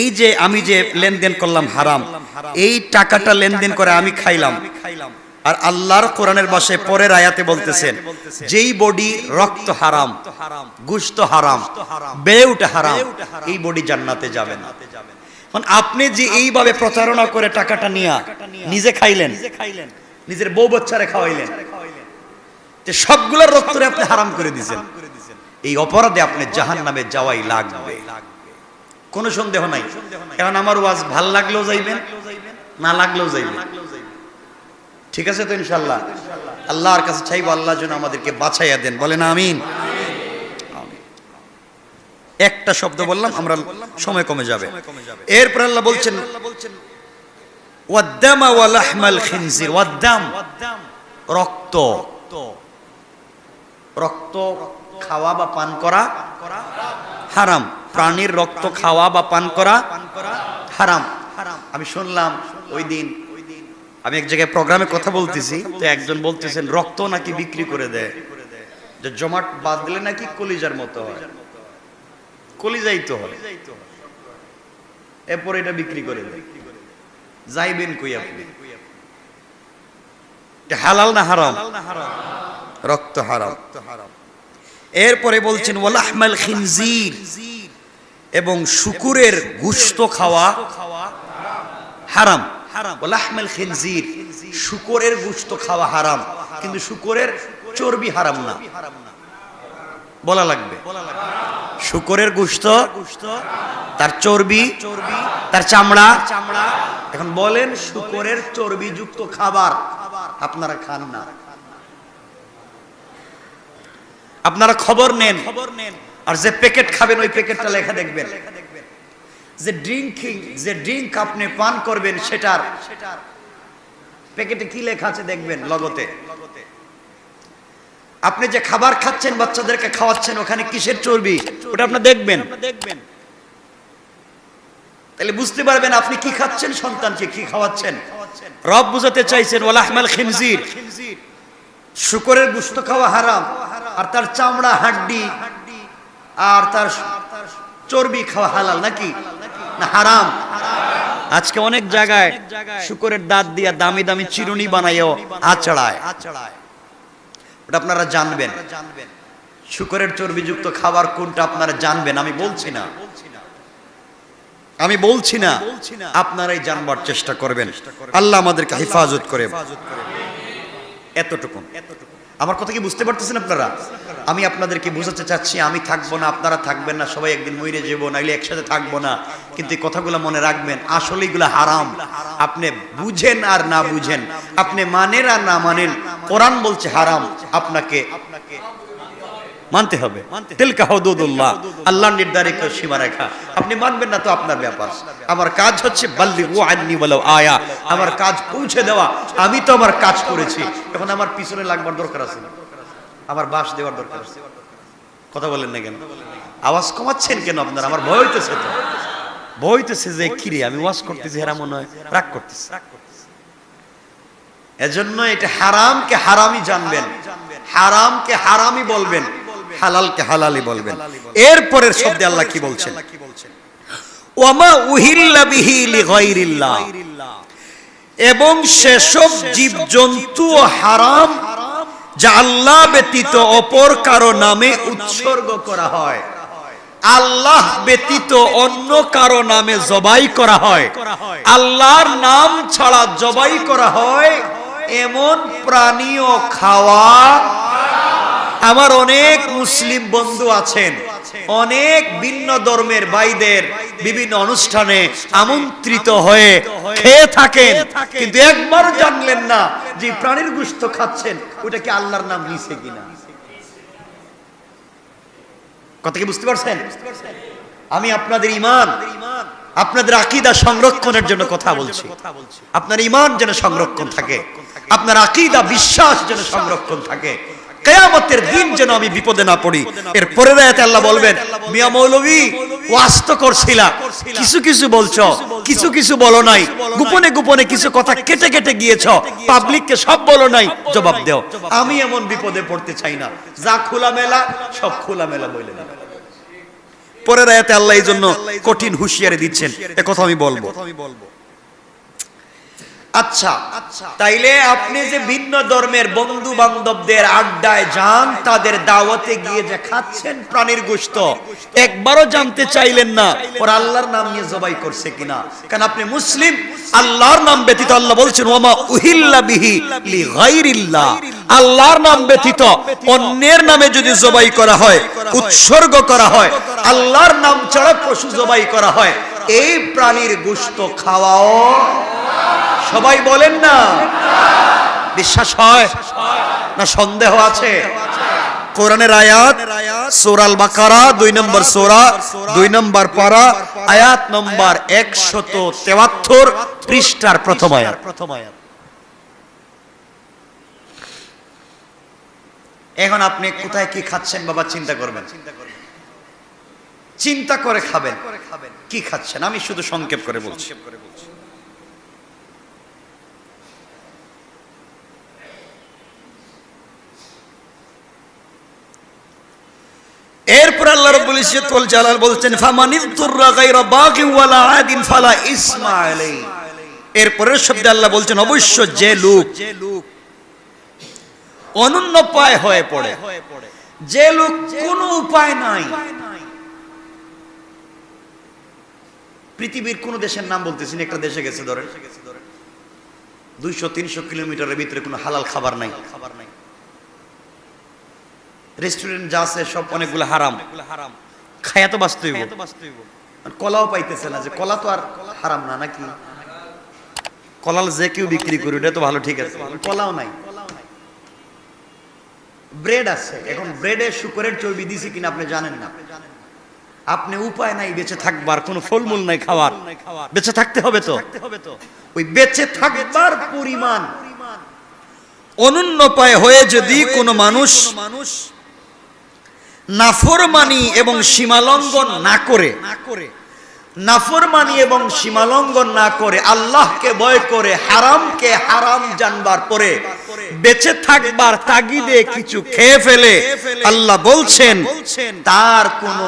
এই যে আমি যে লেনদেন করলাম হারাম, এই টাকাটা লেনদেন করে আমি খাইলাম। আর আল্লাহর কোরআনের ভাষায় পরের আয়াতে বলতেছেন, যেই বডি রক্ত হারাম, গুস্ত হারাম, বেড়ে উঠে হারাম, এই বডি জান্নাতে যাবে না। আপনি যে এইভাবে প্রতারণা করে টাকাটা নিয়ে নিজে খাইলেন, নিজের বউ বাচ্চারে খাওয়াইলেন সবগুলোর রক্তরে আপনি হারাম করে দিয়েছেন এই অপরাধে আপনি জাহান নামে যাওয়াই লাগবে। কোনো সন্দেহ নাই। কারণ আমার ওয়াজ ভালো লাগলেও যাইবেন, না লাগলেও যাইবেন। ঠিক আছে তো ইনশাল্লাহ আল্লাহর কাছে চাইব আল্লাহ যেন আমাদেরকে বাছাইয়া দেন। বলেন আমিন। একটা শব্দ বললাম, আমরা সময় কমে যাবে। এরপর আল্লাহ বলছেন রক্ত। রক্ত খাওয়া বা পান করা হারাম। প্রাণীর রক্ত খাওয়া বা পান করা হারাম। আমি শুনলাম ওই দিন, আমি এক জায়গায় প্রোগ্রামে কথা বলতেছি, তো একজন বলতেছেন, রক্ত নাকি বিক্রি করে দেয়। যে জমাট বাঁধলে নাকি কলিজার মতো হয়। কলিজাই তো হয়। এরপর এটা বিক্রি করে দেয়। যাইবেন কই আপনি? হালাল না হারাম? রক্ত হারাম। এরপরে বলছেন ওয়ালাহমাল খিনজির। এবং শুকুরের গুস্ত খাওয়া হারাম। ওয়ালাহমাল খিনজির। শুকুরের গুস্ত খাওয়া হারাম। কিন্তু শুকুরের চর্বি হারাম না। বলা লাগবে। শুকুরের গুস্ত তার চর্বি তার চামড়া। এখন বলেন শুকরের চর্বিযুক্ত খাবার আপনারা খান না। আপনারা খবর নেন। খবর নেন। আর যে প্যাকেট খাবেন, ওই প্যাকেটটা লেখা দেখবেন। যে ড্রিঙ্কিং যে ড্রিঙ্ক আপনি পান করবেন, সেটার প্যাকেটে কি লেখা আছে দেখবেন লগতে? আপনি যে খাবার খাচ্ছেন, বাচ্চাদেরকে খাওয়াচ্ছেন, ওখানে কিসের চর্বি? ওটা আপনি দেখবেন। দেখবেন তাহলে বুঝতে পারবেন আপনি কি খাচ্ছেন, সন্তানকে কি খাওয়াচ্ছেন। রব বুঝাতে চাইছেন ওয়াল আহমাল খিনজির। শুকরের গুস্ত খাওয়া হারাম, আর তার চামড়া হাড্ডি আর তার চর্বি খাওয়া হালাল নাকি? না হারাম। আজকে অনেক জায়গায় শুকরের দাঁত দিয়া দামি দামি চিরুনি বানাইও আচড়ায়। ওটা আপনারা জানবেন। শুকরের চর্বিযুক্ত খাবার কোনটা আপনারা জানবেন? আমি বলছি না। আমি বলছি না। আপনারাই জানবার চেষ্টা করবেন। আল্লাহ আমাদেরকে হেফাজত করে এতটুকু আমার কথা কি বুঝতে পারতেছেন আপনারা? আমি আপনাদেরকে বোঝাতে চাচ্ছি, আমি থাকব না, আপনারা থাকবেন না, সবাই একদিন মইরে যাব, নাইলে একসাথে থাকব না। কিন্তু এই কথাগুলো মনে রাখবেন, আসলে এগুলো হারাম। আপনি বুঝেন আর না বুঝেন। আপনি মানেন আর না মানেন, কোরআন বলছে হারাম। আপনাকে আপনাকে মানতে হবে। তিলকা হুদুদুল্লাহ আল্লাহ নির্ধারিত সীমারেখা। আপনি মানবেন না তো আপনার ব্যাপার। আমার কাজ হচ্ছে বাল্লিগু আন্নি বলো আয়া। আমার কাজ পৌঁছে দেওয়া। আমি তো আমার কাজ করেছি। এখন আমার পিছনে লাগবার দরকার আছে। আমার বাস দেওয়ার দরকার আছে। কথা বলেন না কেন? আওয়াজ কমাচ্ছেন কেন আপনার? আমার ভয় হইতেছে তো। ভয় হইতেছে যে কিরে আমি ওয়াজ করতেছি হেরা মনে হয় রাগ করতেছি। এজন্য এটা হারামকে হারামই জানবেন। হারামকে হারামই বলবেন। হালালকে হালালি বলবেন। এরপরের শব্দে আল্লাহ কি বলছেন? ওয়ামা উহিল্লা বিহি লিগাইরিল্লাহ। এবং সেসব জীবজন্তু হারাম যা আল্লাহ ব্যতীত অপর কারও নামে উৎসর্গ করা হয়। আল্লাহ ব্যতীত অন্য কারও নামে জবাই করা হয়। আল্লাহর নাম ছাড়া জবাই করা হয়। এমন প্রাণীও খাওয়া আমার অনেক মুসলিম বন্ধু আছেন, অনেক ভিন্ন ধর্মের ভাইদের বিভিন্ন অনুষ্ঠানে আমন্ত্রিত হয়ে খেয়ে থাকেন। কিন্তু একবার জানলেন না যে প্রাণীর গুস্ত খাচ্ছেন, ওটা কি আল্লাহর নাম নিছে কিনা? কথা কি বুঝতে পারছেন? আমি আপনাদের ইমান, আপনাদের আকিদা সংরক্ষণের জন্য কথা বলছি। আপনার ইমান যেন সংরক্ষণ থাকে, আপনার আকিদা, বিশ্বাস যেন সংরক্ষণ থাকে। কেয়ামতের দিন যেন আমি বিপদে না পড়ি। এর পরের আয়াতে আল্লাহ বলবেন, মিয়া মৌলভী ওয়াস্ত করছিলা। কিছু কিছু বলছো, কিছু কিছু বলো নাই। গোপনে গোপনে কিছু কথা কেটে কেটে গিয়েছ। পাবলিককে সব বলো নাই, জবাব দেও। আমি এমন বিপদে পড়তে চাই না। যা খোলা মেলা সব খোলা মেলা বলে দিলাম পরের আয়াতে আল্লাহ এই জন্য কঠিন হুঁশিয়ারি দিচ্ছেন। এ কথা আমি বলব। আচ্ছা তাইলে আপনি যে ভিন্ন ধর্মের বন্ধু বান্ধবদের আড্ডায় যান তাদের দাওয়াতে গিয়ে যে খাচ্ছেন প্রাণীর গোশত একবারও জানতে চাইলেন না ওর আল্লাহর নাম নিয়ে জবাই করছে কিনা। কারণ আপনি মুসলিম আল্লাহর নাম ব্যতীত আল্লাহ বলছেন ওমা উহিল্লা বিহি লি গায়রিল্লাহ। আল্লাহর নাম ব্যতীত অন্যের নামে যদি জবাই করা হয় উৎসর্গ করা হয় আল্লাহর নাম ছাড়া পশু জবাই করা হয় এই প্রাণীর গোস্ত খাওয়াও সবাই বলেন না। বিশ্বাস হয়? না সন্দেহ আছে? কোরআনের আয়াত, সোরাল বাকারা, দুই নম্বর সোরা, দুই নম্বর পারা, আয়াত নম্বর একশত পৃষ্ঠার প্রথম আয়াত প্রথম আয়াত। এখন আপনি কোথায় কি খাচ্ছেন বাবা, চিন্তা করবেন। চিন্তা করে খাবেন। কি খাচ্ছেন? আমি শুধু সংক্ষেপ করে বলছি এরপর আল্লাহ রাব্বুল ইজ্জত ওয়াল জালাল বলছেন ফামানিদ তুররা গায়রা বাগি ওয়ালা আদিন ফালা ইসমা আলাই এরপরের শব্দে আল্লাহ বলছেন, অবশ্য যে লোক অনন্য পায় হয়ে পড়ে, যে লোক কোনো উপায় নাই, পৃথিবীর কোন দেশের নাম বলতেছি একটা দেশে গেছে ধরেন। দুইশো, তিনশো কিলোমিটারের ভিতরে কোনো হালাল খাবার নাই খাবার নাই। রেস্টুরেন্ট যা আছে সব অনেকগুলো হারাম। হারাম। খায়া তো আর কলাও পাইতেছে না যে কলা তো আর হারাম না নাকি? কলাল যে কেউ বিক্রি করি ওটা তো ভালো ঠিক আছে। কলাও নাই। ব্রেড আছে। এখন ব্রেডে শুকরের চর্বি দিছি কিনা আপনি জানেন না। আপনি উপায় নাই বেঁচে থাকবার কোনো ফলমূল নাই খাওয়ার। বেঁচে থাকতে হবে তো। ওই বেঁচে থাকবার পরিমাণ। অনন্য পায় হয়ে যদি কোনো মানুষ মানুষ নাফরমানি এবং সীমালঙ্ঘন না করে। নাফরমানি এবং সীমালঙ্ঘন না করে আল্লাহকে ভয় করে, হারামকে হারাম জানবার পরে, বেঁচে থাকবার তাগিদে কিছু খেয়ে ফেলে, আল্লাহ বলছেন, তার কোনো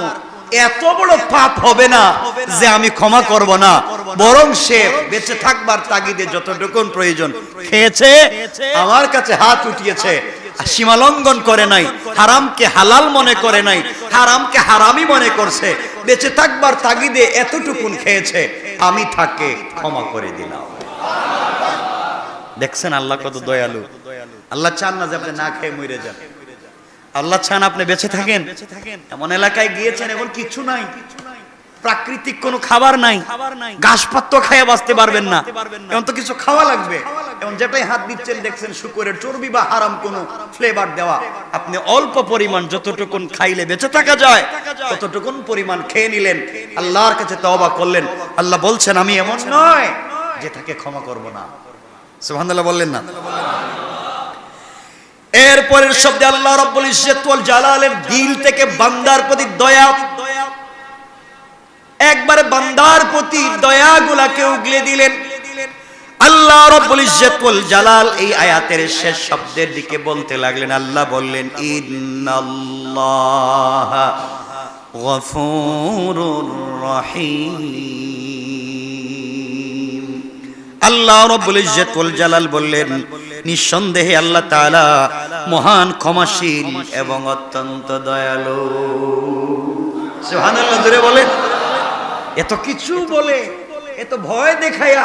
এত বড় পাপ হবে না যে আমি ক্ষমা করব না। বরং সে বেঁচে থাকবার তাগিদে যতটুকুন প্রয়োজন খেয়েছে, আমার কাছে হাত উঠিয়েছে সীমালঙ্ঘন করে নাই হারামকে হালাল মনে করে নাই হারামকে হারামি মনে করছে। বেঁচে থাকবার তাগিদে এতটুকুন খেয়েছে আমি তাকে ক্ষমা করে দিলাম। দেখছেন আল্লাহ কত দয়ালু। আল্লাহ চান না যে আপনি না খেয়ে মরে যান। আল্লাহ চান আপনি বেঁচে থাকেন। এমন এলাকায় গিয়েছেন এখন কিছু নাই। প্রাকৃতিক কোনো খাবার নাই। ঘাসপাত্র খাইয়া বাঁচতে পারবেন না। এখন তো কিছু খাওয়া লাগবে। এখন যেটাই হাত দিচ্ছেন দেখছেন শুকুরের চর্বি বা হারাম কোনো ফ্লেভার দেওয়া। আপনি অল্প পরিমাণ যতটুকুন খাইলে বেঁচে থাকা যায়, ততটুকুন পরিমাণ খেয়ে নিলেন। আল্লাহর কাছে তওবা করলেন। আল্লাহ বলছেন, আমি এমন নয় যে তাকে ক্ষমা করব না। সুবহানাল্লাহ বললেন না? এরপরের শব্দে আল্লাহ রব্বুল ইজ্জত ওয়াল জালালের দিল থেকে বান্দার প্রতি দয়া। একবারে বান্দার প্রতি দয়াগুলাকে উগলে দিলেন। আল্লাহ রব্বুল ইজ্জত ওয়াল জালাল এই আয়াতের শেষ শব্দের দিকে বলতে লাগলেন, আল্লাহ বললেন, ইন্নাল্লাহ গফুরুর রহিম। আল্লাহ রব্বুল ইজ্জত ওয়াল জালাল বললেন, নিঃসন্দেহে আল্লাহ তাআলা মহান, ক্ষমাশীল এবং অত্যন্ত দয়ালু। সুবহানাল্লাহ, জোরে বলেন। এত কিছু বলে, এত ভয় দেখাইয়া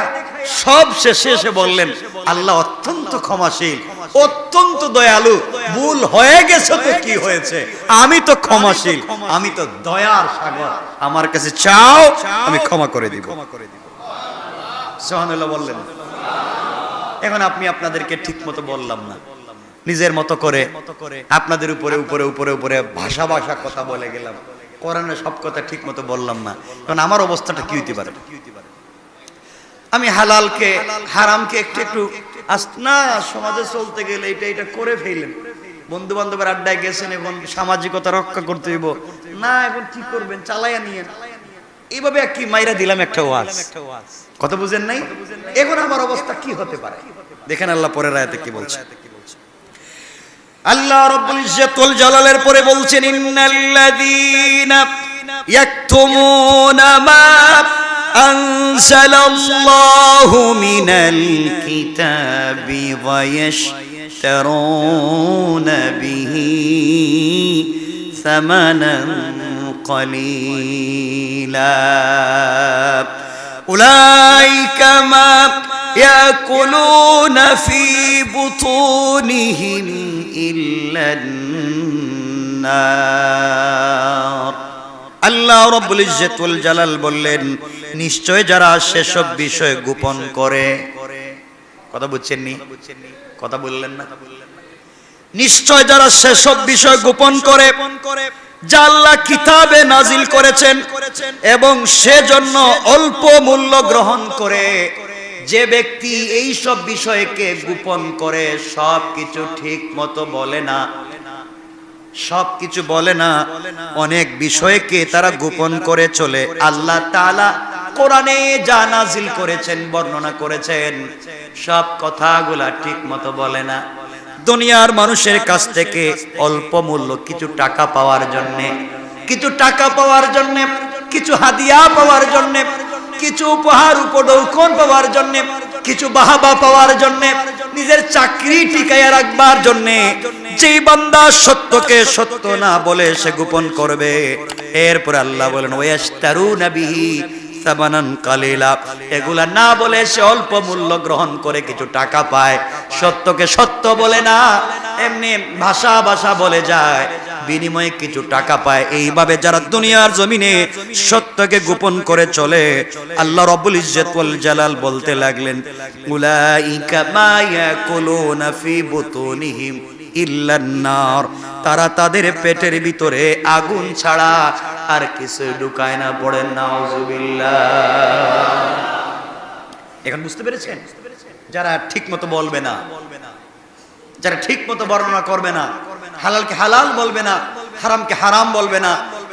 সব শেষে এসে বললেন, আল্লাহ অত্যন্ত ক্ষমাশীল, অত্যন্ত দয়ালু, ভুল হয়ে গেছে তো কি হয়েছে? আমি তো ক্ষমাশীল, আমি তো দয়ার সাগর। আমার কাছে চাও, আমি ক্ষমা করে দিব। সোহানুল্লাহ বললেন। এখন আপনি আপনাদেরকে ঠিক মতো বললাম না। নিজের মতো করে, আপনাদের উপরে উপরে উপরে উপরে ভাষা ভাষা কথা বলে গেলাম। কোরআনের সব কথা ঠিক মতো বললাম না। কারণ আমার অবস্থাটা কি হইতে পারে? আমি হালালকে হারামকে একটু একটু না সমাজে চলতে গেলে এটা এটা করে ফেলেন বন্ধু বান্ধবের আড্ডায় গেছেন এখন সামাজিকতা রক্ষা করতে হইব। না এখন কি করবেন চালাইয়া নিয়ে এইভাবে কি মাইরা দিলাম একটা ওয়াজ। কথা বুঝেন নাই? এখন আমার অবস্থা কি হতে পারে? দেখেন আল্লাহ পরের রায়তে কি বলছে। আল্লাহ রব্বুল ইজ্জাতুল জালালের পরে বলছেন ইন্নাল্লাযীনা ইয়াকতুমুনা মা أنزل الله من الكتاب ويشترون به ثمنا قليلا. أولئك ما يأكلون في بطونهم إلا النار. আল্লাহ রব্বুল ইজ্জতুল জালাল বললেন, নিশ্চয় যারা সেসব বিষয় গোপন করে। কথা বুঝছেন নি কথা বললেন না? নিশ্চয় যারা সেসব বিষয় গোপন করে আল্লাহ কিতাবে নাজিল করেছেন, এবং সেজন্য অল্প মূল্য গ্রহণ করে। যে ব্যক্তি এই সব বিষয়কে গোপন করে সব কিছু ঠিক মতো বলে না। সব কিছু বলে না। অনেক বিষয়কে তারা গোপন করে চলে। আল্লাহ কোরআনে যা নাজিল করেছেন, বর্ণনা করেছেন, সব কথাগুলা ঠিক মতো বলে না। দুনিয়ার মানুষের কাছ থেকে অল্প মূল্য কিছু টাকা পাওয়ার জন্য, কিছু টাকা পাওয়ার জন্য, কিছু হাদিয়া পাওয়ার জন্য, কিছু উপহার উপঢৌকন পাওয়ার জন্য কিছু বাহাবা পাওয়ার জন্য, নিজের চাকরি টিকাইয়া রাখবার জন্য, যেই বান্দা সত্যকে সত্য না বলে সে গোপন করবে। এরপর আল্লাহ বলেন ওয়াস্তারুনা বিহি এগুলা না বলে সে অল্প মূল্য গ্রহণ করে কিছু টাকা পায়। সত্যকে সত্য বলে না, এমনি ভাষা ভাষা বলে যায়। বিনিময়ে কিছু টাকা পায়। এইভাবে যারা দুনিয়ার জমিনে সত্যকে গোপন করে চলে, আল্লাহ রব্বুল ইজ্জত জালাল বলতে লাগলেন, উলাইকা মা ইয়াকুলুনা ফি বুতুনিহিম। ইল্লান্নার। তারা তাদের পেটের ভিতরে আগুন ছাড়া আর কিছু ঢুকায় না, পড়েন নাউজুবিল্লাহ এখন বুঝতে পেরেছেন? যারা ঠিক মতো বলবে না, যারা ঠিক মতো বর্ণনা করবে না, হালালকে হালাল বলবে না, হারামকে হারাম বলবে না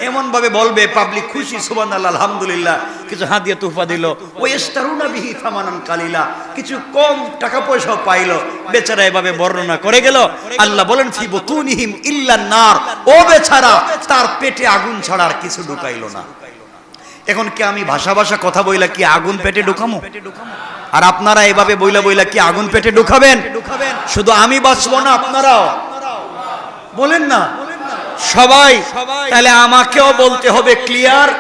এমন ভাবে বলবে পাবলিক খুশি সুবান আল্লাহ আলহামদুলিল্লাহ, কিছু হাদিয়া তুফা দিল। ওয়েস্তারুনা বিহি থামানান কালিলা, কিছু কম টাকা পয়সাও পাইলো, বেচারা এভাবে বর্ণনা করে গেল। আল্লাহ বলেন, ফি বুতুনিহিম ইল্লা নার, ও বেচারা, তার পেটে আগুন ছাড়া আর কিছু ঢুকাইলো না। এখন কি আমি ভাষা ভাষা কথা বইলা কি আগুন পেটে ঢুকামো? আর আপনারা এভাবে বইলা বইলা কি আগুন পেটে ঢুকাবেন? শুধু আমি বাঁচবো না, আপনারাও। বলেন না। সবাই তাহলে আমাকেও বলতে হবে ক্লিয়ার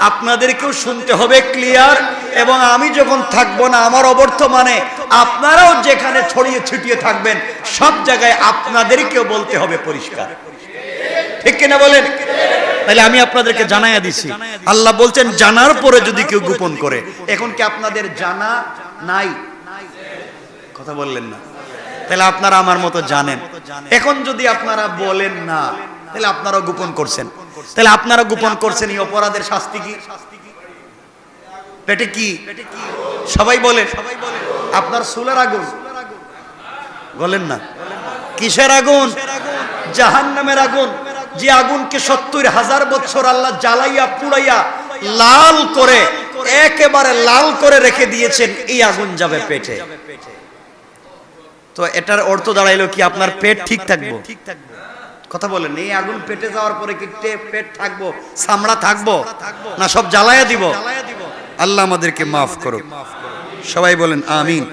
আপনাদেরকেও শুনতে হবে ক্লিয়ার এবং আমি যখন থাকব না আমার অবর্তমানে আপনারাও যেখানে ছড়িয়ে ছিটিয়ে থাকবেন সব জায়গায় আপনাদেরকেও বলতে হবে পরিষ্কার। ঠিক কিনা বলেন? তাহলে আমি আপনাদেরকে জানাইয়া দিছি। আল্লাহ বলছেন জানার পরে যদি কেউ গোপন করে। এখন কি আপনাদের জানা নাই? কথা বললেন না। তাহলে আপনারা আমার মতো জানেন। এখন যদি আপনারা বলেন না তাহলে আপনারা গোপন করছেন। তাহলে আপনারা গোপন করছেন এই অপরাধের শাস্তি কি? পেটে কি? সবাই বলেন আপনার সুলের আগুন। বলেন না। কিসের আগুন? জাহান নামের আগুন। যে আগুনকে সত্তর হাজার বছর আল্লাহ জ্বালাইয়া, পুড়াইয়া লাল করে, একেবারে লাল করে রেখে দিয়েছেন, এই আগুন যাবে পেটে। তো এটার অর্থ দাঁড়াইলো কি আপনার পেট ঠিক থাকব? কথা বলেন এই আগুন পেটে যাওয়ার পরে কি পেট থাকব? চামড়া থাকব? না সব জ্বালায়া দিব। আল্লাহ আমাদেরকে মাফ করুক। সবাই বলেন আমিন।